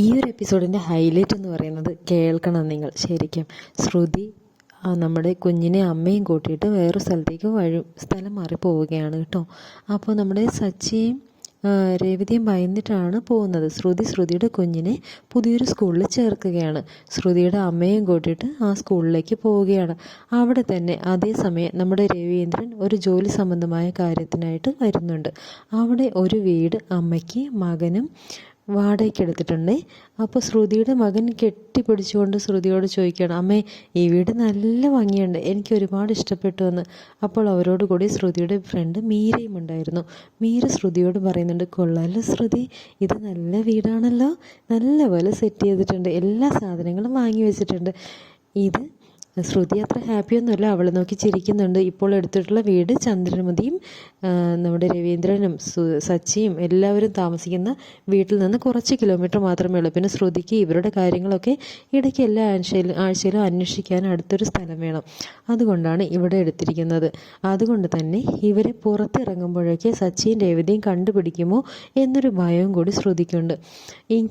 ഈ ഒരു എപ്പിസോഡിന്റെ ഹൈലൈറ്റ് എന്ന് പറയുന്നത് കേൾക്കണം നിങ്ങൾ. ശരിക്കും ശ്രുതി നമ്മുടെ കുഞ്ഞിനെ അമ്മയും കൂട്ടിയിട്ട് വേറൊരു സ്ഥലത്തേക്ക് വഴി സ്ഥലം മാറി പോവുകയാണ് കേട്ടോ. അപ്പോൾ നമ്മുടെ സച്ചിയും രേവതിയും ഭയന്നിട്ടാണ് പോകുന്നത്. ശ്രുതി ശ്രുതിയുടെ കുഞ്ഞിനെ പുതിയൊരു സ്കൂളിൽ ചേർക്കുകയാണ്. ശ്രുതിയുടെ അമ്മയും കൂട്ടിയിട്ട് ആ സ്കൂളിലേക്ക് പോവുകയാണ്. അവിടെ തന്നെ അതേസമയം നമ്മുടെ രവീന്ദ്രൻ ഒരു ജോലി സംബന്ധമായ കാര്യത്തിനായിട്ട് വരുന്നുണ്ട്. അവിടെ ഒരു വീട് അമ്മയ്ക്ക് മകനും വാടകയ്ക്ക് എടുത്തിട്ടുണ്ടേ. അപ്പോൾ ശ്രുതിയുടെ മകൻ കെട്ടിപ്പിടിച്ചുകൊണ്ട് ശ്രുതിയോട് ചോദിക്കുകയാണ് അമ്മേ ഈ വീട് നല്ല ഭംഗിയുണ്ട്. എനിക്ക് ഒരുപാട് ഇഷ്ടപ്പെട്ടു എന്ന്. അപ്പോൾ അവരോട് കൂടി ശ്രുതിയുടെ ഫ്രണ്ട് മീരയും ഉണ്ടായിരുന്നു. മീര ശ്രുതിയോട് പറയുന്നുണ്ട് കൊള്ളാലോ ശ്രുതി ഇത് നല്ല വീടാണല്ലോ. നല്ലപോലെ സെറ്റ് ചെയ്തിട്ടുണ്ട്. എല്ലാ സാധനങ്ങളും വാങ്ങി വെച്ചിട്ടുണ്ട്. ഇത് ശ്രുതി അത്ര ഹാപ്പിയൊന്നുമല്ല അവളെ നോക്കി ചിരിക്കുന്നുണ്ട്. ഇപ്പോൾ എടുത്തിട്ടുള്ള വീട് ചന്ദ്രമതിയും നമ്മുടെ രവീന്ദ്രനും സച്ചിയും എല്ലാവരും താമസിക്കുന്ന വീട്ടിൽ നിന്ന് കുറച്ച് കിലോമീറ്റർ മാത്രമേ ഉള്ളൂ. പിന്നെ ശ്രുതിക്ക് ഇവരുടെ കാര്യങ്ങളൊക്കെ ഇടയ്ക്ക് എല്ലാ ആഴ്ചയിലും ആഴ്ചയിലും അന്വേഷിക്കാൻ അടുത്തൊരു സ്ഥലം വേണം. അതുകൊണ്ടാണ് ഇവിടെ എടുത്തിരിക്കുന്നത്. അതുകൊണ്ട് തന്നെ ഇവരെ പുറത്തിറങ്ങുമ്പോഴൊക്കെ സച്ചിയും രേവതിയും കണ്ടുപിടിക്കുമോ എന്നൊരു ഭയവും കൂടി ശ്രുതിക്കുണ്ട്.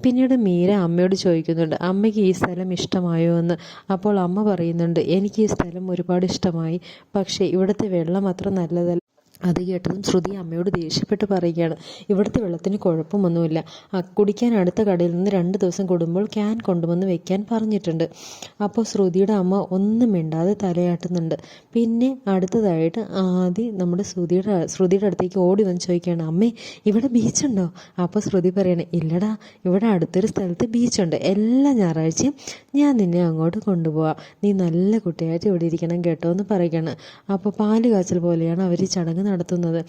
പിന്നീട് മീര അമ്മയോട് ചോദിക്കുന്നുണ്ട്. അമ്മയ്ക്ക് ഈ സ്ഥലം ഇഷ്ടമായോ? എന്ന്. അപ്പോൾ അമ്മ പറയുന്നുണ്ട് എനിക്ക് ഈ സ്ഥലം ഒരുപാട് ഇഷ്ടമായി. പക്ഷേ ഇവിടുത്തെ വെള്ളം അത്ര നല്ലതല്ല. അത് കേട്ടതും ശ്രുതി അമ്മയോട് ദേഷ്യപ്പെട്ട് പറയുകയാണ് ഇവിടുത്തെ വെള്ളത്തിന് കുഴപ്പമൊന്നുമില്ല. കുടിക്കാൻ അടുത്ത കടയിൽ നിന്ന് രണ്ട് ദിവസം കൂടുമ്പോൾ ക്യാൻ കൊണ്ടുവന്ന് വെക്കാൻ പറഞ്ഞിട്ടുണ്ട്. അപ്പോൾ ശ്രുതിയുടെ അമ്മ ഒന്നും മിണ്ടാതെ തലയാട്ടുന്നുണ്ട്. പിന്നെ അടുത്തതായിട്ട് ആദ്യം നമ്മുടെ ശ്രുതിയുടെ ശ്രുതിയുടെ അടുത്തേക്ക് ഓടി വന്ന് ചോദിക്കുകയാണ് അമ്മേ ഇവിടെ ബീച്ചുണ്ടോ? അപ്പോൾ ശ്രുതി പറയണേ ഇല്ലടാ ഇവിടെ അടുത്തൊരു സ്ഥലത്ത് ബീച്ചുണ്ട്. എല്ലാ ഞായറാഴ്ചയും ഞാൻ നിന്നെ അങ്ങോട്ട് കൊണ്ടുപോവാം. നീ നല്ല കുട്ടിയായിട്ട് ഇവിടെ ഇരിക്കണം കേട്ടോ എന്ന് പറയുകയാണ്. അപ്പോൾ പാൽ കാച്ചൽ പോലെയാണ് അവർ ഈ ചടങ്ങ് നടത്തുന്നത്.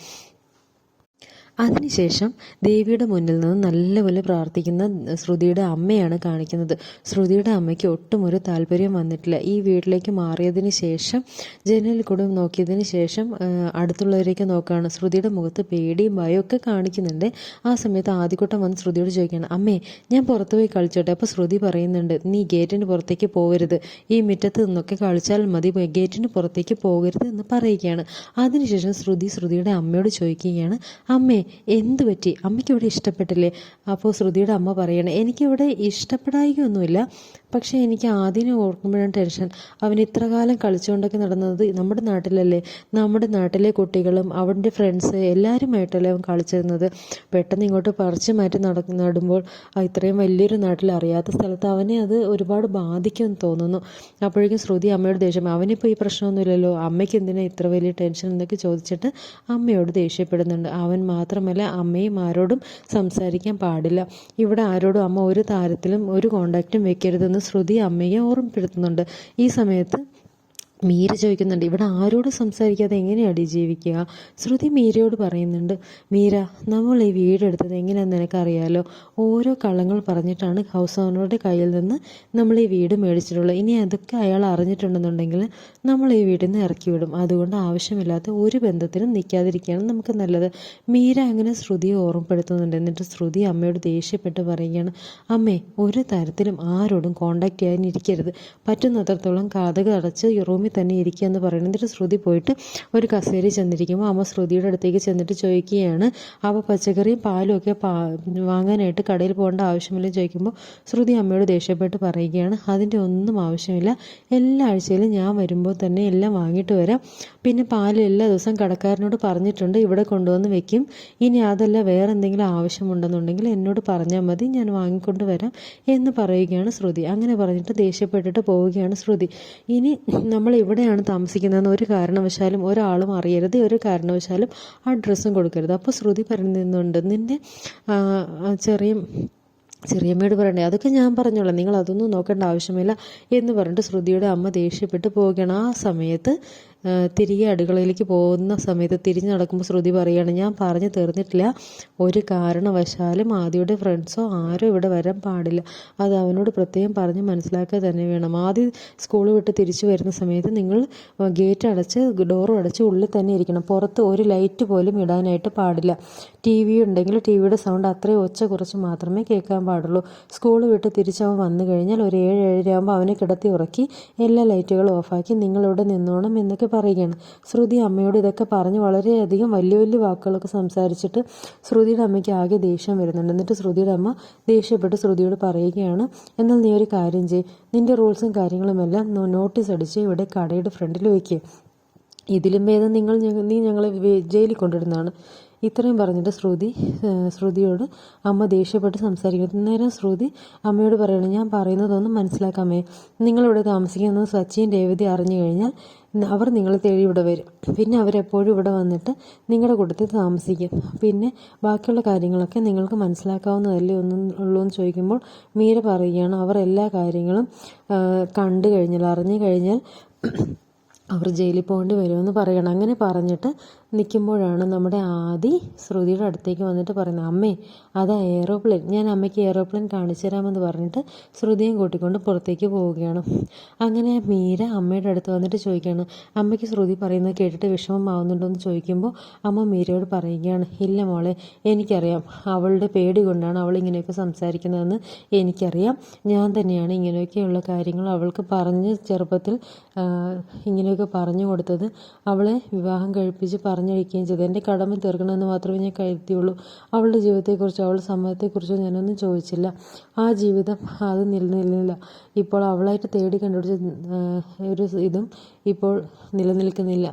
അതിനുശേഷം ദേവിയുടെ മുന്നിൽ നിന്ന് നല്ലപോലെ പ്രാർത്ഥിക്കുന്ന ശ്രുതിയുടെ അമ്മയാണ് കാണിക്കുന്നത്. ശ്രുതിയുടെ അമ്മയ്ക്ക് ഒട്ടും ഒരു താല്പര്യം വന്നിട്ടില്ല. ഈ വീട്ടിലേക്ക് മാറിയതിന് ശേഷം ജനലിൽ കൂടെ നോക്കിയതിന് ശേഷം അടുത്തുള്ളവരേക്ക് നോക്കുകയാണ് ശ്രുതിയുടെ മുഖത്ത് പേടിയും ഭയം ഒക്കെ കാണിക്കുന്നുണ്ട്. ആ സമയത്ത് ആദ്യക്കൂട്ടം വന്ന് ശ്രുതിയോട് ചോദിക്കുകയാണ് അമ്മേ ഞാൻ പുറത്തു പോയി കളിച്ചോട്ടെ? അപ്പോൾ ശ്രുതി പറയുന്നുണ്ട് നീ ഗേറ്റിന് പുറത്തേക്ക് പോകരുത്. ഈ മുറ്റത്ത് നിന്നൊക്കെ കളിച്ചാൽ മതി. ഗേറ്റിന് പുറത്തേക്ക് പോകരുത് എന്ന് പറയുകയാണ്. അതിനുശേഷം ശ്രുതി ശ്രുതിയുടെ അമ്മയോട് ചോദിക്കുകയാണ് അമ്മേ എന്ത് പറ്റി? അമ്മയ്ക്ക് ഇവിടെ ഇഷ്ടപ്പെട്ടില്ലേ? അപ്പോൾ ശ്രുതിയുടെ അമ്മ പറയണേ എനിക്കിവിടെ ഇഷ്ടപ്പെടായികയൊന്നുമില്ല. പക്ഷേ എനിക്ക് ആദ്യം ഓർക്കുമ്പോഴാണ് ടെൻഷൻ. അവൻ ഇത്ര കാലം കളിച്ചുകൊണ്ടൊക്കെ നടന്നത് നമ്മുടെ നാട്ടിലല്ലേ? നമ്മുടെ നാട്ടിലെ കുട്ടികളും അവന്റെ ഫ്രണ്ട്സ് എല്ലാവരുമായിട്ടല്ലേ അവൻ കളിച്ചിരുന്നത്? പെട്ടെന്ന് ഇങ്ങോട്ട് പറിച്ചു മാറ്റി നട നടുമ്പോൾ ഇത്രയും വലിയൊരു നാട്ടിൽ അറിയാത്ത സ്ഥലത്ത് അവനെ അത് ഒരുപാട് ബാധിക്കുമെന്ന് തോന്നുന്നു. അപ്പോഴേക്കും ശ്രുതി അമ്മയോട് ദേഷ്യം അവനിപ്പോൾ ഈ പ്രശ്നമൊന്നുമില്ലല്ലോ? അമ്മയ്ക്ക് എന്തിനാ ഇത്ര വലിയ ടെൻഷൻ? എന്നൊക്കെ ചോദിച്ചിട്ട് അമ്മയോട് ദേഷ്യപ്പെടുന്നുണ്ട്. അവൻ മാത്രമല്ല അമ്മയും ആരോടും സംസാരിക്കാൻ പാടില്ല. ഇവിടെ ആരോടും അമ്മ ഒരു താരത്തിലും ഒരു കോണ്ടാക്റ്റും വെക്കരുതെന്ന് ശ്രുതി അമ്മയെ ഓർമ്മപ്പെടുത്തുന്നുണ്ട്. ഈ സമയത്ത് മീര ചോദിക്കുന്നുണ്ട് ഇവിടെ ആരോട് സംസാരിക്കാതെ എങ്ങനെയാണ് ജീവിക്കുക? ശ്രുതി മീരയോട് പറയുന്നുണ്ട് മീര നമ്മൾ ഈ വീടെടുത്തത് എങ്ങനെയാണെന്ന് നിനക്കറിയാലോ? ഓരോ കള്ളങ്ങൾ പറഞ്ഞിട്ടാണ് ഹൗസ് ഓണറുടെ കയ്യിൽ നിന്ന് നമ്മൾ ഈ വീട് മേടിച്ചിട്ടുള്ളത്. ഇനി അതൊക്കെ അയാൾ അറിഞ്ഞിട്ടുണ്ടെന്നുണ്ടെങ്കിൽ നമ്മൾ ഈ വീട്ടിൽ നിന്ന് ഇറക്കി വിടും. അതുകൊണ്ട് ആവശ്യമില്ലാത്ത ഒരു ബന്ധത്തിനും നിൽക്കാതിരിക്കുകയാണ് നമുക്ക് നല്ലത്. മീര അങ്ങനെ ശ്രുതിയെ ഓർമ്മപ്പെടുത്തുന്നുണ്ട്. എന്നിട്ട് ശ്രുതി അമ്മയോട് ദേഷ്യപ്പെട്ട് പറയുകയാണ് അമ്മേ ഒരു തരത്തിലും ആരോടും കോണ്ടാക്ട് ചെയ്യാനിരിക്കരുത്. പറ്റുന്നത്രത്തോളം ഈ റൂമിൽ തന്നെ ഇരിക്കുക എന്ന് പറയുന്നത്. എന്നിട്ട് ശ്രുതി പോയിട്ട് ഒരു കസേരയിൽ ചെന്നിരിക്കുമ്പോൾ അമ്മ ശ്രുതിയുടെ അടുത്തേക്ക് ചെന്നിട്ട് ചോദിക്കുകയാണ് അപ്പോൾ പച്ചക്കറിയും പാലും ഒക്കെ പാ വാങ്ങാനായിട്ട് കടയിൽ പോകേണ്ട ആവശ്യമില്ല ചോദിക്കുമ്പോൾ ശ്രുതി അമ്മയോട് ദേഷ്യപ്പെട്ട് പറയുകയാണ് അതിന്റെ ഒന്നും ആവശ്യമില്ല. എല്ലാ ആഴ്ചയിലും ഞാൻ വരുമ്പോൾ തന്നെ എല്ലാം വാങ്ങിയിട്ട് വരാം. പിന്നെ പാൽ എല്ലാ ദിവസവും കടക്കാരനോട് പറഞ്ഞിട്ടുണ്ട് ഇവിടെ കൊണ്ടുവന്ന് വെക്കും. ഇനി അതല്ല വേറെ എന്തെങ്കിലും ആവശ്യമുണ്ടെന്നുണ്ടെങ്കിൽ എന്നോട് പറഞ്ഞാൽ മതി ഞാൻ വാങ്ങിക്കൊണ്ട് വരാം എന്ന് പറയുകയാണ് ശ്രുതി. അങ്ങനെ പറഞ്ഞിട്ട് ദേഷ്യപ്പെട്ടിട്ട് പോവുകയാണ് ശ്രുതി. ഇനി നമ്മൾ ഇവിടെയാണ് താമസിക്കുന്നതെന്ന് ഒരു കാരണവശാലും ഒരാളും അറിയരുത് ഒരു കാരണവശാലും അഡ്രസ്സും കൊടുക്കരുത്. അപ്പോൾ ശ്രുതി പറയുന്നുണ്ട് ആ, ചെറിയ ചെറിയമ്മയോട് പറയണ്ടേ? അതൊക്കെ ഞാൻ പറഞ്ഞോളാം. നിങ്ങൾ അതൊന്നും നോക്കേണ്ട ആവശ്യമില്ല എന്ന് പറഞ്ഞിട്ട് ശ്രുതിയുടെ അമ്മ ദേഷ്യപ്പെട്ട് പോവുകയാണ്. ആ സമയത്ത് തിരികെ അടുക്കളയിലേക്ക് പോകുന്ന സമയത്ത് തിരിഞ്ഞ് നടക്കുമ്പോൾ ശ്രുതി പറയുകയാണ് ഞാൻ പറഞ്ഞു തീർന്നിട്ടില്ല. ഒരു കാരണവശാലും ആദ്യയുടെ ഫ്രണ്ട്സോ ആരും ഇവിടെ വരാൻ പാടില്ല. അത് അവനോട് പ്രത്യേകം പറഞ്ഞ് മനസ്സിലാക്കുക തന്നെ വേണം. ആദ്യം സ്കൂൾ വിട്ട് തിരിച്ചു വരുന്ന സമയത്ത് നിങ്ങൾ ഗേറ്റ് അടച്ച് ഡോറും അടച്ച് ഉള്ളിൽ തന്നെ ഇരിക്കണം. പുറത്ത് ഒരു ലൈറ്റ് പോലും ഇടാനായിട്ട് പാടില്ല. ടി വി ഉണ്ടെങ്കിൽ ടി വിയുടെ സൗണ്ട് അത്രയും ഒച്ച കുറച്ച് മാത്രമേ കേൾക്കാൻ പാടുള്ളൂ. സ്കൂൾ വിട്ട് തിരിച്ചവൻ വന്നു കഴിഞ്ഞാൽ ഒരു ഏഴ് ഏഴര ആകുമ്പോൾ അവനെ കിടത്തി ഉറക്കി എല്ലാ ലൈറ്റുകളും ഓഫാക്കി നിങ്ങളിവിടെ നിന്നോണം എന്നൊക്കെ പറയുകയാണ്. ശ്രുതി അമ്മയോട് ഇതൊക്കെ പറഞ്ഞ് വളരെയധികം വലിയ വലിയ വാക്കുകളൊക്കെ സംസാരിച്ചിട്ട് ശ്രുതിയുടെ അമ്മയ്ക്ക് ആകെ ദേഷ്യം വരുന്നുണ്ട്. എന്നിട്ട് ശ്രുതിയുടെ അമ്മ ദേഷ്യപ്പെട്ട് ശ്രുതിയോട് പറയുകയാണ് എന്നാൽ നീ ഒരു കാര്യം ചെയ്യ്. നിന്റെ റൂൾസും കാര്യങ്ങളുമെല്ലാം നോട്ടീസ് അടിച്ച് ഇവിടെ കടയുടെ ഫ്രണ്ടിൽ വയ്ക്കുക ഇതിലും ഭേദം നിങ്ങൾ നീ ഞങ്ങളെ ജയിലിൽ കൊണ്ടിടുന്നതാണ് ഇത്രയും പറഞ്ഞിട്ട് ശ്രുതി ശ്രുതിയോട് അമ്മ ദേഷ്യപ്പെട്ട് സംസാരിക്കുന്നു. നേരം ശ്രുതി അമ്മയോട് പറയണം ഞാൻ പറയുന്നതൊന്നും മനസ്സിലാക്കാമേ നിങ്ങളിവിടെ താമസിക്കുന്നത് സച്ചിൻ രേവതി അറിഞ്ഞു കഴിഞ്ഞാൽ അവർ നിങ്ങളെ തേടി ഇവിടെ വരും. പിന്നെ അവരെപ്പോഴും ഇവിടെ വന്നിട്ട് നിങ്ങളുടെ കൂട്ടത്തിൽ താമസിക്കും. പിന്നെ ബാക്കിയുള്ള കാര്യങ്ങളൊക്കെ നിങ്ങൾക്ക് മനസ്സിലാക്കാവുന്നതല്ലേ ഒന്നും ഉള്ളൂ എന്ന് ചോദിക്കുമ്പോൾ മീര പറയുകയാണ് അവർ എല്ലാ കാര്യങ്ങളും കണ്ടു കഴിഞ്ഞാൽ അറിഞ്ഞു കഴിഞ്ഞാൽ അവർ ജയിലിൽ പോകേണ്ടി വരുമെന്ന് പറയണം. അങ്ങനെ പറഞ്ഞിട്ട് നിൽക്കുമ്പോഴാണ് നമ്മുടെ ആദി ശ്രുതിയുടെ അടുത്തേക്ക് വന്നിട്ട് പറയുന്നത് അമ്മേ അതാ എയറോപ്ലെയിൻ ഞാൻ അമ്മയ്ക്ക് എയറോപ്ലെയിൻ കാണിച്ചു തരാമെന്ന് പറഞ്ഞിട്ട് ശ്രുതിയും കൂട്ടിക്കൊണ്ട് പുറത്തേക്ക് പോവുകയാണ്. അങ്ങനെ മീര അമ്മയുടെ അടുത്ത് വന്നിട്ട് ചോദിക്കുകയാണ് അമ്മയ്ക്ക് ശ്രുതി പറയുന്നത് കേട്ടിട്ട് വിഷമമാവുന്നുണ്ടോ എന്ന് ചോദിക്കുമ്പോൾ അമ്മ മീരയോട് പറയുകയാണ് ഇല്ല മോളെ എനിക്കറിയാം. അവളുടെ പേടി കൊണ്ടാണ് അവൾ ഇങ്ങനെയൊക്കെ സംസാരിക്കുന്നതെന്ന് എനിക്കറിയാം. ഞാൻ തന്നെയാണ് ഇങ്ങനെയൊക്കെയുള്ള കാര്യങ്ങൾ അവൾക്ക് പറഞ്ഞ് ചെറുപ്പത്തിൽ ഇങ്ങനെയൊക്കെ പറഞ്ഞു കൊടുത്തത്. അവളെ വിവാഹം കഴിപ്പിച്ച് പറഞ്ഞയക്കുകയും ചെയ്തു. എന്റെ കടമ തീർക്കണമെന്ന് മാത്രമേ ഞാൻ കരുതിയുള്ളൂ. അവളുടെ ജീവിതത്തെക്കുറിച്ചോ അവളുടെ സമ്മതത്തെക്കുറിച്ചോ ഞാനൊന്നും ചോദിച്ചില്ല. ആ ജീവിതം അത് നിലനിന്നില്ല. ഇപ്പോൾ അവളായിട്ട് തേടി കണ്ടുപിടിച്ച ഒരു ഇതും ഇപ്പോൾ നിലനിൽക്കുന്നില്ല.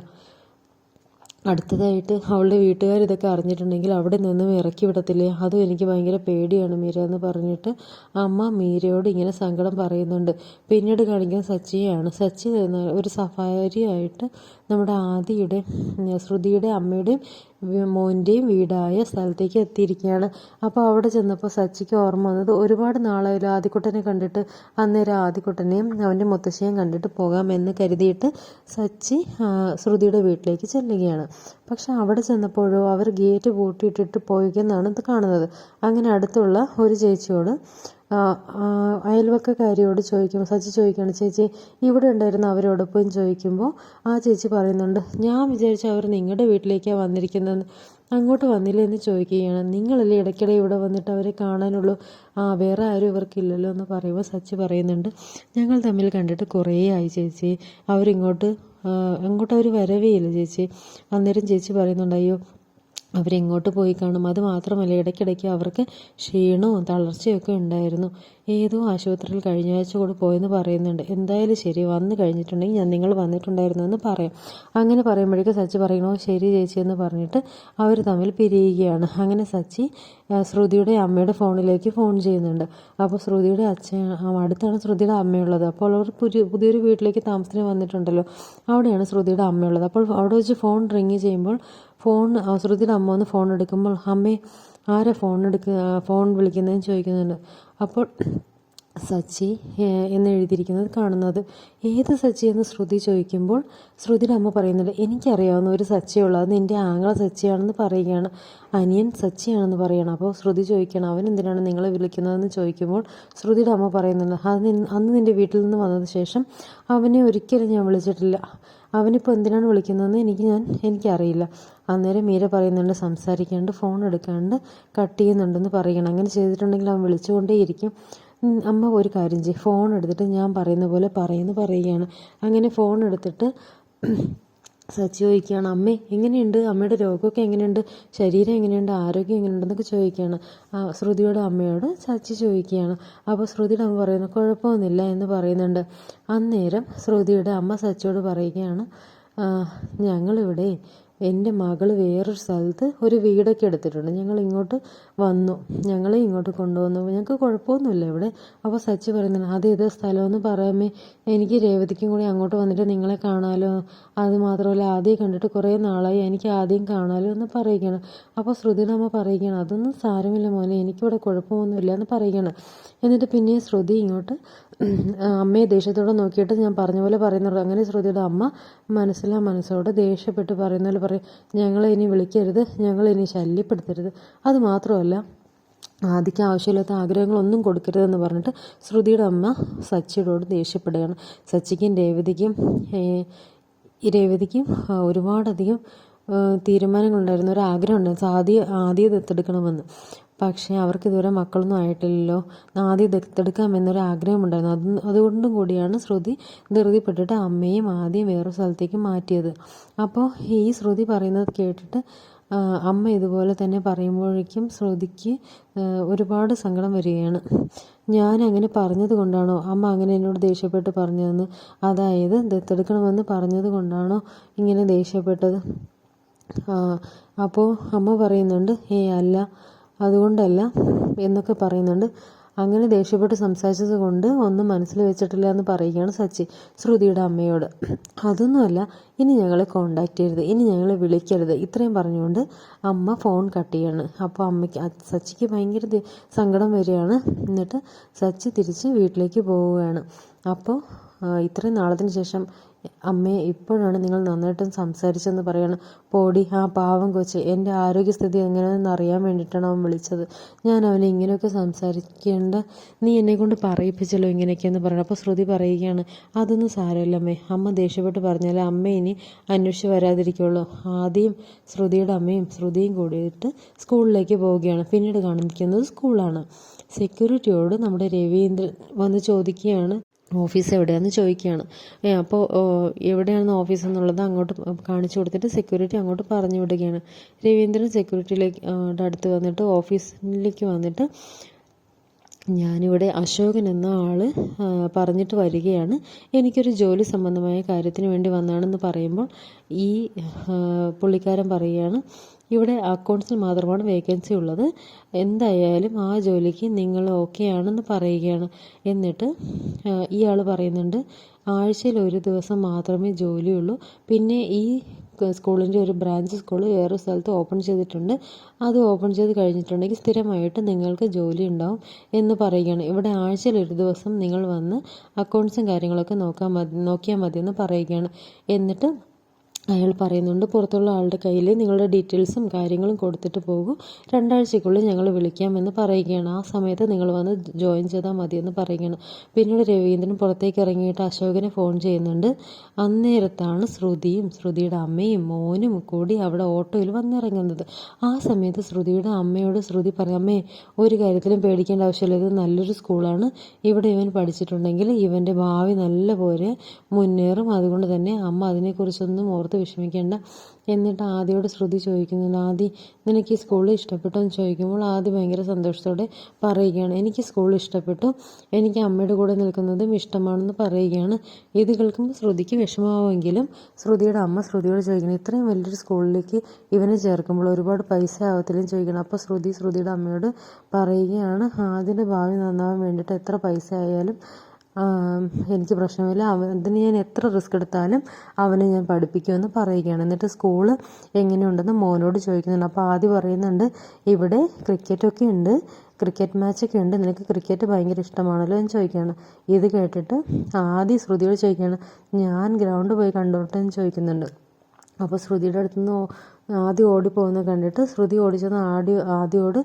അടുത്തതായിട്ട് അവളുടെ വീട്ടുകാർ ഇതൊക്കെ അറിഞ്ഞിട്ടുണ്ടെങ്കിൽ അവിടെ നിന്നും ഇറക്കി വിടത്തില്ലേ? അതും എനിക്ക് ഭയങ്കര പേടിയാണ് മീര എന്ന് പറഞ്ഞിട്ട് അമ്മ മീരയോട് ഇങ്ങനെ സങ്കടം പറയുന്നുണ്ട്. പിന്നീട് കാണിക്കുന്ന സച്ചിയാണ് സച്ചി ഒരു ഒരു സഫാരിയായിട്ട് നമ്മുടെ ആദിയുടെ ശ്രുതിയുടെ അമ്മയുടെയും മോന്റെയും വീടായ സ്ഥലത്തേക്ക് എത്തിയിരിക്കുകയാണ്. അപ്പോൾ അവിടെ ചെന്നപ്പോൾ സച്ചിക്ക് ഓർമ്മ വന്നത് ഒരുപാട് നാളായാലും ആദിക്കുട്ടനെ കണ്ടിട്ട്. അന്നേരം ആദിക്കുട്ടനെയും അവന്റെ മുത്തശ്ശിയെയും കണ്ടിട്ട് പോകാമെന്ന് കരുതിയിട്ട് സച്ചി ശ്രുതിയുടെ വീട്ടിലേക്ക് ചെല്ലുകയാണ്. പക്ഷെ അവിടെ ചെന്നപ്പോഴോ അവർ ഗേറ്റ് പൂട്ടിയിട്ടിട്ട് പോയിക്കുന്നതാണ് ഇത് കാണുന്നത്. അങ്ങനെ അടുത്തുള്ള ഒരു ചേച്ചിയോട് അയൽവക്കക്കാരിയോട് ചോദിക്കുമ്പോൾ സച്ചി ചോദിക്കുകയാണ് ചേച്ചി ഇവിടെ ഉണ്ടായിരുന്ന അവരോടൊപ്പം ചോദിക്കുമ്പോൾ ആ ചേച്ചി പറയുന്നുണ്ട് ഞാൻ വിചാരിച്ചു അവർ നിങ്ങളുടെ വീട്ടിലേക്കാണ് വന്നിരിക്കുന്നതെന്ന്. അങ്ങോട്ട് വന്നില്ല എന്ന് ചോദിക്കുകയാണ്. നിങ്ങളല്ലേ ഇടയ്ക്കിടെ ഇവിടെ വന്നിട്ട് അവരെ കാണാനുള്ളൂ? ആ വേറെ ആരും ഇവർക്കില്ലല്ലോ എന്ന് പറയുമ്പോൾ സച്ചി പറയുന്നുണ്ട് ഞങ്ങൾ തമ്മിൽ കണ്ടിട്ട് കുറേ ആയി ചേച്ചി. അവരിങ്ങോട്ട് അങ്ങോട്ട് അവർ വരവേ ഇല്ല ചേച്ചി. അന്നേരം ചേച്ചി പറയുന്നുണ്ട് അയ്യോ അവരെങ്ങോട്ട് പോയി കാണും. അത് മാത്രമല്ല ഇടയ്ക്കിടയ്ക്ക് അവർക്ക് ക്ഷീണവും തളർച്ചയൊക്കെ ഉണ്ടായിരുന്നു. ഏതോ ആശുപത്രിയിൽ കഴിഞ്ഞ ആഴ്ച കൂടെ പോയെന്ന് പറയുന്നുണ്ട്. എന്തായാലും ശരി വന്നു കഴിഞ്ഞിട്ടുണ്ടെങ്കിൽ ഞാൻ നിങ്ങൾ വന്നിട്ടുണ്ടായിരുന്നു എന്ന് പറയാം. അങ്ങനെ പറയുമ്പോഴേക്കും സച്ചി പറയണോ ശരി ചേച്ചി എന്ന് പറഞ്ഞിട്ട് അവർ തമ്മിൽ പിരിയുകയാണ്. അങ്ങനെ സച്ചി ശ്രുതിയുടെ അമ്മയുടെ ഫോണിലേക്ക് ഫോൺ ചെയ്യുന്നുണ്ട്. അപ്പോൾ ശ്രുതിയുടെ അച്ഛൻ അടുത്താണ് ശ്രുതിയുടെ അമ്മയുള്ളത്. അപ്പോൾ അവർ പുതിയ പുതിയൊരു വീട്ടിലേക്ക് താമസത്തിന് വന്നിട്ടുണ്ടല്ലോ. അവിടെയാണ് ശ്രുതിയുടെ അമ്മയുള്ളത്. അപ്പോൾ അവിടെ വെച്ച് ഫോൺ റിങ് ചെയ്യുമ്പോൾ ഫോൺ ശ്രുതിയുടെ അമ്മ ഒന്ന് ഫോൺ എടുക്കുമ്പോൾ അമ്മേ ആരാ ഫോൺ എടുക്കുക ഫോൺ വിളിക്കുന്നതെന്ന് ചോദിക്കുന്നുണ്ട്. അപ്പോൾ സച്ചി എന്ന് എഴുതിയിരിക്കുന്നത് കാണുന്നത്. ഏത് സച്ചി എന്ന് ശ്രുതി ചോദിക്കുമ്പോൾ ശ്രുതിയുടെ അമ്മ പറയുന്നുണ്ട് എനിക്കറിയാവുന്ന ഒരു സച്ചിയുള്ളൂ. അത് നിന്റെ ആങ്ങള സച്ചിയാണെന്ന് പറയുകയാണ്. അനിയൻ സച്ചിയാണെന്ന് പറയണം അപ്പോൾ ശ്രുതി ചോദിക്കണം അവൻ എന്തിനാണ് നിങ്ങളെ വിളിക്കുന്നതെന്ന് ചോദിക്കുമ്പോൾ ശ്രുതിയുടെ അമ്മ പറയുന്നുണ്ട് അത് അന്ന് നിന്റെ വീട്ടിൽ നിന്ന് വന്നതിന് ശേഷം അവനെ ഒരിക്കലും ഞാൻ വിളിച്ചിട്ടില്ല. അവനിപ്പോൾ എന്തിനാണ് വിളിക്കുന്നതെന്ന് എനിക്ക് ഞാൻ എനിക്കറിയില്ല. അന്നേരം മീര പറയുന്നുണ്ട് സംസാരിക്കാണ്ട് ഫോൺ എടുക്കാണ്ട് കട്ട് ചെയ്യുന്നുണ്ടെന്ന് പറയണം അങ്ങനെ ചെയ്തിട്ടുണ്ടെങ്കിൽ അവൻ വിളിച്ചുകൊണ്ടേയിരിക്കും. അമ്മ ഒരു കാര്യം ചെയ്യും. ഫോൺ എടുത്തിട്ട് ഞാൻ പറയുന്ന പോലെ പറയുന്നു പറയുകയാണ്. അങ്ങനെ ഫോൺ എടുത്തിട്ട് സച്ചി ചോദിക്കുകയാണ് അമ്മേ എങ്ങനെയുണ്ട്? അമ്മയുടെ രോഗമൊക്കെ എങ്ങനെയുണ്ട്? ശരീരം എങ്ങനെയുണ്ട്? ആരോഗ്യം എങ്ങനെയുണ്ടെന്നൊക്കെ ചോദിക്കുകയാണ്. ശ്രുതിയുടെ അമ്മയോട് സച്ചി ചോദിക്കുകയാണ്. അപ്പോൾ ശ്രുതിയുടെ അമ്മ പറയുന്നു കുഴപ്പമൊന്നുമില്ല എന്ന് പറയുന്നുണ്ട്. അന്നേരം ശ്രുതിയുടെ അമ്മ സച്ചിയോട് പറയുകയാണ് "ആ, ഞങ്ങളിവിടെ എന്റെ മകൾ വേറൊരു സ്ഥലത്ത് ഒരു വീടൊക്കെ എടുത്തിട്ടുണ്ട്. ഞങ്ങൾ ഇങ്ങോട്ട് വന്നു. ഞങ്ങളെ ഇങ്ങോട്ട് കൊണ്ടുവന്നു. ഞങ്ങൾക്ക് കുഴപ്പമൊന്നുമില്ല ഇവിടെ. അപ്പോൾ സച്ചി പറയുന്നത് അത് ഏത് സ്ഥലമെന്ന് പറയാമേ എനിക്ക് രേവതിക്കും കൂടി അങ്ങോട്ട് വന്നിട്ട് നിങ്ങളെ കാണാലോ. അത് മാത്രമല്ല ആദ്യം കണ്ടിട്ട് കുറേ നാളായി എനിക്ക് ആദ്യം കാണാലോ എന്ന് പറയുകയാണ്. അപ്പോൾ ശ്രുതിയുടെ അമ്മ പറയുകയാണ് അതൊന്നും സാരമില്ല മോനെ. എനിക്കിവിടെ കുഴപ്പമൊന്നുമില്ല എന്ന് പറയുകയാണ്. എന്നിട്ട് പിന്നെ ശ്രുതി ഇങ്ങോട്ട് അമ്മയെ ദേഷ്യത്തോടെ നോക്കിയിട്ട് ഞാൻ പറഞ്ഞ പോലെ പറയുന്നുള്ളൂ. അങ്ങനെ ശ്രുതിയുടെ അമ്മ മനസ്സിലാ മനസ്സോടെ ദേഷ്യപ്പെട്ട് പറയുന്ന പോലെ പറയും ഞങ്ങളെ ഇനി വിളിക്കരുത് ഞങ്ങളെ ഇനി ശല്യപ്പെടുത്തരുത്. അത് മാത്രമല്ല ആദിക്ക് ആവശ്യമില്ലാത്ത ആഗ്രഹങ്ങളൊന്നും കൊടുക്കരുതെന്ന് പറഞ്ഞിട്ട് ശ്രുതിയുടെ അമ്മ സച്ചിയോട് ദേഷ്യപ്പെടുകയാണ്. സച്ചിക്കും രേവതിക്കും രേവതിക്കും ഒരുപാടധികം തീരുമാനങ്ങളുണ്ടായിരുന്നു. ഒരു ആഗ്രഹം ഉണ്ടായിരുന്നു ആദ്യ ആദ്യം ദത്തെടുക്കണമെന്ന് പക്ഷേ അവർക്ക് ഇതുവരെ മക്കളൊന്നും ആയിട്ടില്ലല്ലോ. ആദ്യം ദത്തെടുക്കാം എന്നൊരു ആഗ്രഹമുണ്ടായിരുന്നു. അത് അതുകൊണ്ടും കൂടിയാണ് ശ്രുതി ധൃതിപ്പെട്ടിട്ട് അമ്മയും ആദ്യം വേറെ സ്ഥലത്തേക്ക് മാറ്റിയത്. അപ്പോൾ ഈ ശ്രുതി പറയുന്നത് കേട്ടിട്ട് അമ്മ ഇതുപോലെ തന്നെ പറയുമ്പോഴേക്കും ശ്രുതിക്ക് ഒരുപാട് സങ്കടം വരികയാണ്. ഞാൻ അങ്ങനെ പറഞ്ഞത് കൊണ്ടാണോ? അമ്മ അങ്ങനെ എന്നോട് ദേഷ്യപ്പെട്ട് പറഞ്ഞതെന്ന്. അതായത് ദത്തെടുക്കണമെന്ന് പറഞ്ഞത് കൊണ്ടാണോ ഇങ്ങനെ ദേഷ്യപ്പെട്ടത്? അപ്പോൾ അമ്മ പറയുന്നുണ്ട് ഏ അല്ല. അതുകൊണ്ടല്ല എന്നൊക്കെ പറയുന്നുണ്ട്. അങ്ങനെ ദേഷ്യപ്പെട്ട് സംസാരിച്ചത് കൊണ്ട് ഒന്നും മനസ്സിൽ വെച്ചിട്ടില്ല എന്ന് പറയുകയാണ് സച്ചി ശ്രുതിയുടെ അമ്മയോട്. അതൊന്നുമല്ല ഇനി ഞങ്ങളെ കോണ്ടാക്ട് ചെയ്യരുത് ഇനി ഞങ്ങളെ വിളിക്കരുത്. ഇത്രയും പറഞ്ഞുകൊണ്ട് അമ്മ ഫോൺ കട്ട് ചെയ്യാണ്. അപ്പോൾ അമ്മയ്ക്ക് സച്ചിക്ക് ഭയങ്കര സങ്കടം വരികയാണ്. എന്നിട്ട് സച്ചി തിരിച്ച് വീട്ടിലേക്ക് പോവുകയാണ്. അപ്പോൾ ഇത്രയും നാളത്തിന് ശേഷം അമ്മേ ഇപ്പോഴാണ് നിങ്ങൾ നന്നായിട്ട് സംസാരിച്ചെന്ന് പറയണം. പോടി ആ പാവം കൊച്ച് എന്റെ ആരോഗ്യസ്ഥിതി എങ്ങനെയാണെന്ന് അറിയാൻ വേണ്ടിയിട്ടാണ് അവൻ വിളിച്ചത്. ഞാൻ അവനെ ഇങ്ങനെയൊക്കെ സംസാരിക്കേണ്ട നീ എന്നെ കൊണ്ട് പറയിപ്പിച്ചല്ലോ ഇങ്ങനെയൊക്കെയെന്ന് പറയണം. അപ്പോൾ ശ്രുതി പറയുകയാണ് അതൊന്നും സാരമില്ല അമ്മേ. അമ്മ ദേഷ്യപ്പെട്ട് പറഞ്ഞാൽ അമ്മ ഇനി അന്വേഷിച്ച് വരാതിരിക്കുള്ളൂ. ആദ്യം ശ്രുതിയുടെ അമ്മയും ശ്രുതിയും കൂടിയിട്ട് സ്കൂളിലേക്ക് പോവുകയാണ്. പിന്നീട് കാണിക്കുന്നത് സ്കൂളാണ്. സെക്യൂരിറ്റിയോട് നമ്മുടെ രവീന്ദ്രൻ വന്ന് ചോദിക്കുകയാണ് ഓഫീസ് എവിടെയാണെന്ന് ചോദിക്കുകയാണ്. ഏ അപ്പോൾ എവിടെയാണ് ഓഫീസ് എന്നുള്ളത് അങ്ങോട്ട് കാണിച്ചു കൊടുത്തിട്ട് സെക്യൂരിറ്റി അങ്ങോട്ട് പറഞ്ഞു വിടുകയാണ്. രവീന്ദ്രൻ സെക്യൂരിറ്റിയിലേക്ക് അടുത്ത് വന്നിട്ട് ഓഫീസിലേക്ക് വന്നിട്ട് ഞാനിവിടെ അശോകൻ എന്ന ആൾ പറഞ്ഞിട്ട് വരികയാണ്. എനിക്കൊരു ജോലി സംബന്ധമായ കാര്യത്തിന് വേണ്ടി വന്നാണെന്ന് പറയുമ്പോൾ ഈ പുള്ളിക്കാരൻ പറയുകയാണ് ഇവിടെ അക്കൗണ്ട്സിൽ മാത്രമാണ് വേക്കൻസി ഉള്ളത്. എന്തായാലും ആ ജോലിക്ക് നിങ്ങൾ ഓക്കെ ആണെന്ന് പറയുകയാണ്. എന്നിട്ട് ഇയാൾ പറയുന്നുണ്ട് ആഴ്ചയിൽ ഒരു ദിവസം മാത്രമേ ജോലിയുള്ളൂ. പിന്നെ ഈ സ്കൂളിന്റെ ഒരു ബ്രാഞ്ച് സ്കൂൾ വേറെ സ്ഥലത്ത് ഓപ്പൺ ചെയ്തിട്ടുണ്ട്. അത് ഓപ്പൺ ചെയ്ത് കഴിഞ്ഞിട്ടുണ്ടെങ്കിൽ സ്ഥിരമായിട്ട് നിങ്ങൾക്ക് ജോലി ഉണ്ടാവും എന്ന് പറയുകയാണ്. ഇവിടെ ആഴ്ചയിൽ ഒരു ദിവസം നിങ്ങൾ വന്ന് അക്കൗണ്ട്സും കാര്യങ്ങളൊക്കെ നോക്കാൻ മതി നോക്കിയാൽ മതി എന്ന് പറയുകയാണ്. എന്നിട്ട് അയാൾ പറയുന്നുണ്ട് പുറത്തുള്ള ആളുടെ കയ്യിൽ നിങ്ങളുടെ ഡീറ്റെയിൽസും കാര്യങ്ങളും കൊടുത്തിട്ട് പോകൂ. രണ്ടാഴ്ചക്കുള്ളിൽ ഞങ്ങൾ വിളിക്കാമെന്ന് പറയുകയാണ്. ആ സമയത്ത് നിങ്ങൾ വന്ന് ജോയിൻ ചെയ്താൽ മതിയെന്ന് പറയുകയാണ്. പിന്നീട് രവീന്ദ്രൻ പുറത്തേക്ക് ഇറങ്ങിയിട്ട് അശോകനെ ഫോൺ ചെയ്യുന്നുണ്ട്. അന്നേരത്താണ് ശ്രുതിയും ശ്രുതിയുടെ അമ്മയും മോനും കൂടി അവിടെ ഓട്ടോയിൽ വന്നിറങ്ങുന്നത്. ആ സമയത്ത് ശ്രുതിയുടെ അമ്മയോട് ശ്രുതി പറയും അമ്മേ ഒരു കാര്യത്തിലും പേടിക്കേണ്ട ആവശ്യമില്ല. ഇത് നല്ലൊരു സ്കൂളാണ്. ഇവിടെ ഇവൻ പഠിച്ചിട്ടുണ്ടെങ്കിൽ ഇവന്റെ ഭാവി നല്ല പോലെ മുന്നേറും. അതുകൊണ്ട് തന്നെ അമ്മ അതിനെക്കുറിച്ചൊന്നും ഓർത്ത് ഓർത്ത് വിഷമിക്കേണ്ട. എന്നിട്ട് ആദിയോട് ശ്രുതി ചോദിക്കുന്നുണ്ട് ആദി നിനക്ക് ഈ സ്കൂൾ ഇഷ്ടപ്പെട്ടോ? എന്ന് ചോദിക്കുമ്പോൾ ആദി ഭയങ്കര സന്തോഷത്തോടെ പറയുകയാണ് എനിക്ക് സ്കൂൾ ഇഷ്ടപ്പെട്ടു. എനിക്ക് അമ്മയുടെ കൂടെ നിൽക്കുന്നതും ഇഷ്ടമാണെന്ന് പറയുകയാണ്. ഇത് കേൾക്കുമ്പോൾ ശ്രുതിക്ക് വിഷമമാവുമെങ്കിലും ശ്രുതിയുടെ അമ്മ ശ്രുതിയോട് ചോദിക്കണം ഇത്രയും വലിയൊരു സ്കൂളിലേക്ക് ഇവനെ ചേർക്കുമ്പോൾ ഒരുപാട് പൈസ ആവത്തില്ലെന്ന് ചോദിക്കണം അപ്പോൾ ശ്രുതി ശ്രുതിയുടെ അമ്മയോട് പറയുകയാണ് ആദ്യന്റെ ഭാവി നന്നാവാൻ വേണ്ടിയിട്ട് എത്ര പൈസ ആയാലും എനിക്ക് പ്രശ്നമില്ല. അതിന് ഞാൻ എത്ര റിസ്ക് എടുത്താലും അവനെ ഞാൻ പഠിപ്പിക്കുമെന്ന് പറയുകയാണ്. എന്നിട്ട് സ്കൂൾ എങ്ങനെയുണ്ടെന്ന് മോനോട് ചോദിക്കുന്നുണ്ട്. അപ്പോൾ ആദ്യം പറയുന്നുണ്ട് ഇവിടെ ക്രിക്കറ്റൊക്കെ ഉണ്ട് ക്രിക്കറ്റ് മാച്ചൊക്കെ ഉണ്ട് നിനക്ക് ക്രിക്കറ്റ് ഭയങ്കര ഇഷ്ടമാണല്ലോ? എന്ന് ചോദിക്കുകയാണ്. ഇത് കേട്ടിട്ട് ആദ്യം ശ്രുതിയോട് ചോദിക്കുകയാണ് ഞാൻ ഗ്രൗണ്ട് പോയി കണ്ടോട്ടെ? എന്ന് ചോദിക്കുന്നുണ്ട്. അപ്പോൾ ശ്രുതിയുടെ അടുത്തുനിന്ന് ആദ്യം ഓടിപ്പോകുന്നത് കണ്ടിട്ട് ശ്രുതി ഓടിച്ചെന്ന് ആടി ആദ്യോട്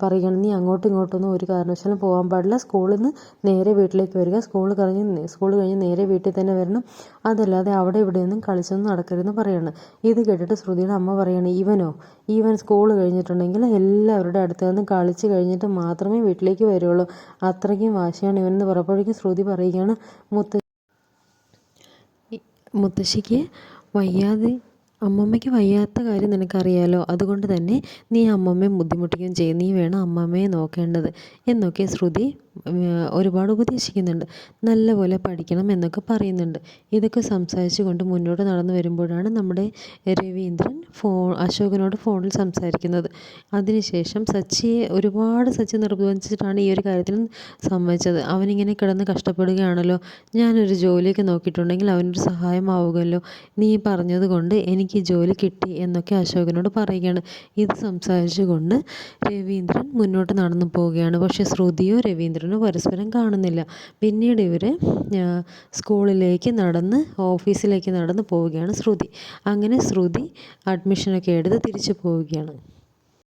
പറയുകയാണ് നീ അങ്ങോട്ടും ഇങ്ങോട്ടൊന്നും ഒരു കാരണവശാലും പോകാൻ പാടില്ല. സ്കൂളിൽ നിന്ന് നേരെ വീട്ടിലേക്ക് വരിക. സ്കൂൾ കഴിഞ്ഞ് സ്കൂൾ കഴിഞ്ഞ് നേരെ വീട്ടിൽ തന്നെ വരണം. അതല്ലാതെ അവിടെ ഇവിടെയൊന്നും കളിച്ചൊന്നും നടക്കരുതെന്ന് പറയണം. ഇത് കേട്ടിട്ട് ശ്രുതിയുടെ അമ്മ പറയാണ് ഇവനോ? ഈവൻ സ്കൂൾ കഴിഞ്ഞിട്ടുണ്ടെങ്കിൽ എല്ലാവരുടെ അടുത്ത് നിന്ന് കളിച്ച് കഴിഞ്ഞിട്ട് മാത്രമേ വീട്ടിലേക്ക് വരുള്ളൂ. അത്രയ്ക്കും വാശിയാണ് ഇവനെന്ന് പറയപ്പോഴേക്കും ശ്രുതി പറയുകയാണ് മുത്ത മുത്തശ്ശിക്ക് വയ്യാതെ അമ്മമ്മയ്ക്ക് വയ്യാത്ത കാര്യം നിനക്കറിയാലോ? അതുകൊണ്ട് തന്നെ നീ അമ്മമ്മയെ ബുദ്ധിമുട്ടിക്കുകയും ചെയ്യും. നീ വേണം അമ്മമ്മയെ നോക്കേണ്ടത്. എന്നൊക്കെ ശ്രുതി ഒരുപാട് ഉപദേശിക്കുന്നുണ്ട്. നല്ലപോലെ പഠിക്കണം എന്നൊക്കെ പറയുന്നുണ്ട്. ഇതൊക്കെ സംസാരിച്ചു കൊണ്ട് മുന്നോട്ട് നടന്നു വരുമ്പോഴാണ് നമ്മുടെ രവീന്ദ്രൻ ഫോൺ അശോകനോട് ഫോണിൽ സംസാരിക്കുന്നത്. അതിനുശേഷം സച്ചിയെ ഒരുപാട് സച്ചി നിർബന്ധിച്ചിട്ടാണ് ഈ ഒരു കാര്യത്തിൽ സമ്മതിച്ചത്. അവനിങ്ങനെ കിടന്ന് കഷ്ടപ്പെടുകയാണല്ലോ. ഞാനൊരു ജോലിയൊക്കെ നോക്കിയിട്ടുണ്ടെങ്കിൽ അവനൊരു സഹായമാവുമല്ലോ. നീ പറഞ്ഞതുകൊണ്ട് എനിക്ക് ജോലി കിട്ടി എന്നൊക്കെ അശോകനോട് പറയുകയാണ്. ഇത് സംസാരിച്ചുകൊണ്ട് രവീന്ദ്രൻ മുന്നോട്ട് നടന്നു പോവുകയാണ്. പക്ഷേ ശ്രുതിയോ രവീന്ദ്രനോ പരസ്പരം കാണുന്നില്ല. പിന്നീട് ഇവർ സ്കൂളിലേക്ക് നടന്ന് ഓഫീസിലേക്ക് നടന്ന് പോവുകയാണ് ശ്രുതി. അങ്ങനെ ശ്രുതി അഡ്മിഷനൊക്കെ എടുത്ത് തിരിച്ചു പോവുകയാണ്.